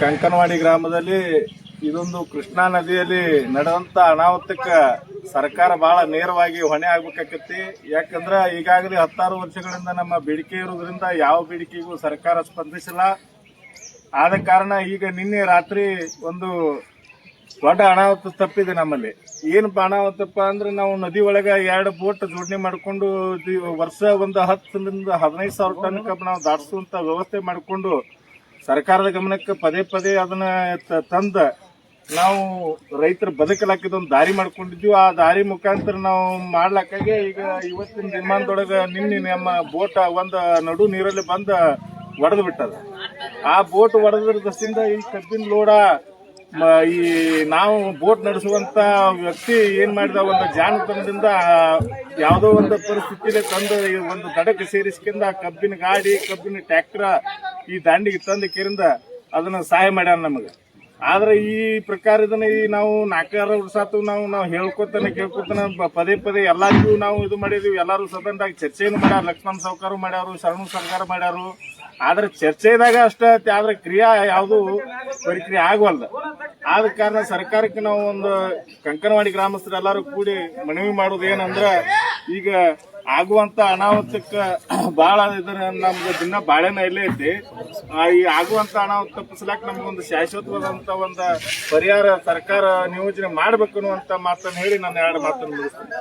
ಕಂಕನವಾಡಿ ಗ್ರಾಮದಲ್ಲಿ ಇದೊಂದು ಕೃಷ್ಣಾ ನದಿಯಲ್ಲಿ ನಡೆದಂತ ಅನಾಹುತಕ್ಕ ಸರ್ಕಾರ ಬಹಳ ನೇರವಾಗಿ ಹೊಣೆ ಆಗ್ಬೇಕಾಕತಿ ಯಾಕಂದ್ರ ಈಗಾಗಲೇ ಹತ್ತಾರು ವರ್ಷಗಳಿಂದ ನಮ್ಮ ಬೇಡಿಕೆ ಇರುವುದರಿಂದ ಯಾವ ಬೇಡಿಕೆಗೂ ಸರ್ಕಾರ ಸ್ಪಂದಿಸಿಲ್ಲ. ಆದ ಕಾರಣ ಈಗ ನಿನ್ನೆ ರಾತ್ರಿ ಒಂದು ದೊಡ್ಡ ಅನಾಹುತ ತಪ್ಪಿದೆ ನಮ್ಮಲ್ಲಿ. ಏನಪ್ಪ ಅನಾಹುತಪ್ಪ ಅಂದ್ರೆ ನಾವು ನದಿ ಒಳಗೆ ಎರಡು ಬೋಟ್ ಜೋಡಣೆ ಮಾಡಿಕೊಂಡು ವರ್ಷ ಒಂದು ಹತ್ತರಿಂದ ಹದಿನೈದು ಸಾವಿರ ಟನ್ ಕಬ್ಬು ನಾವು ದಾಟಿಸುವಂತ ವ್ಯವಸ್ಥೆ ಮಾಡಿಕೊಂಡು ಸರ್ಕಾರದ ಗಮನಕ್ಕೆ ಪದೇ ಪದೇ ಅದನ್ನ ತಂದ ನಾವು ರೈತರ ಬದುಕಲಾಕಿದ ಒಂದು ದಾರಿ ಮಾಡ್ಕೊಂಡಿದ್ವಿ. ಆ ದಾರಿ ಮುಖಾಂತರ ನಾವು ಮಾಡ್ಲಾಕಾಗೆ ಈಗ ಇವತ್ತಿನ ದಿನಮಾನದೊಳಗ ನಿನ್ನೆ ನಮ್ಮ ಬೋಟ್ ಒಂದು ನಡು ನೀರಲ್ಲಿ ಬಂದ ಒಡೆದು ಬಿಟ್ಟದ. ಆ ಬೋಟ್ ಒಡೆದ್ರ ಈ ಕಬ್ಬಿನ ಲೋಡ ಈ ನಾವು ಬೋಟ್ ನಡೆಸುವಂತ ವ್ಯಕ್ತಿ ಏನ್ ಮಾಡಿದ, ಒಂದು ಜಾಣತನದಿಂದ ಯಾವುದೋ ಒಂದು ಪರಿಸ್ಥಿತಿಯಲ್ಲಿ ತಂದು ಒಂದು ದಡಕ್ಕೆ ಸೇರಿಸ್ಕೊಂಡ ಆ ಕಬ್ಬಿನ ಗಾಡಿ, ಕಬ್ಬಿನ ಟ್ರ್ಯಾಕ್ಟರ್ ಈ ದಾಂಡಿಗೆ ತಂದ ಕೇರಿಂದ ಅದನ್ನ ಸಹಾಯ ಮಾಡ್ಯಾರ ನಮಗೆ. ಆದ್ರೆ ಈ ಪ್ರಕಾರ ಇದನ್ನ ಈ ನಾವು ನಾಲ್ಕಾರು ವರ್ಷ ಆತು ನಾವು ನಾವು ಹೇಳ್ಕೊತಾನೆ, ಕೇಳ್ಕೊತಾನೆ ಪದೇ ಪದೇ ಎಲ್ಲಾರಿಗೂ ನಾವು ಇದು ಮಾಡಿದೀವಿ. ಎಲ್ಲರೂ ಸದನದಾಗ ಚರ್ಚೆಯನ್ನು ಮಾಡ್ಯಾರ, ಲಕ್ಷ್ಮಣ ಸಾವುಕಾರ ಮಾಡ್ಯಾರು, ಶರಣು ಸರ್ಕಾರ ಮಾಡ್ಯಾರು. ಆದ್ರೆ ಚರ್ಚೆದಾಗ ಅಷ್ಟ ಆದ್ರೆ ಕ್ರಿಯಾ ಯಾವುದು ಪರಿಕ್ರಿಯೆ ಆಗವಲ್ದ. ಆದ ಕಾರಣ ಸರ್ಕಾರಕ್ಕೆ ನಾವು ಒಂದು ಕಂಕನವಾಡಿ ಗ್ರಾಮಸ್ಥರು ಎಲ್ಲರೂ ಕೂಡಿ ಮನವಿ ಮಾಡೋದು ಏನಂದ್ರೆ ಈಗ ಆಗುವಂತ ಅನಾಹುತಕ್ಕ ಬಹಳ ಇದರ ನಮ್ಗೆ ದಿನ ಬಾಳೆನ ಇಲ್ಲೇ ಐತಿ. ಈ ಆಗುವಂತ ಅನಾಹುತ ತಪ್ಪಿಸ್ಲಾಕ ನಮ್ಗೊಂದು ಶಾಶ್ವತವಾದಂತ ಒಂದು ಪರಿಹಾರ ಸರ್ಕಾರ ನಿಯೋಜನೆ ಮಾಡ್ಬೇಕು ಅನ್ನುವಂತ ಮಾತನ್ನ ಹೇಳಿ ನಾನು ಎರಡು ಮಾತನ್ನು ಮುಗಿಸ್ತೇನೆ.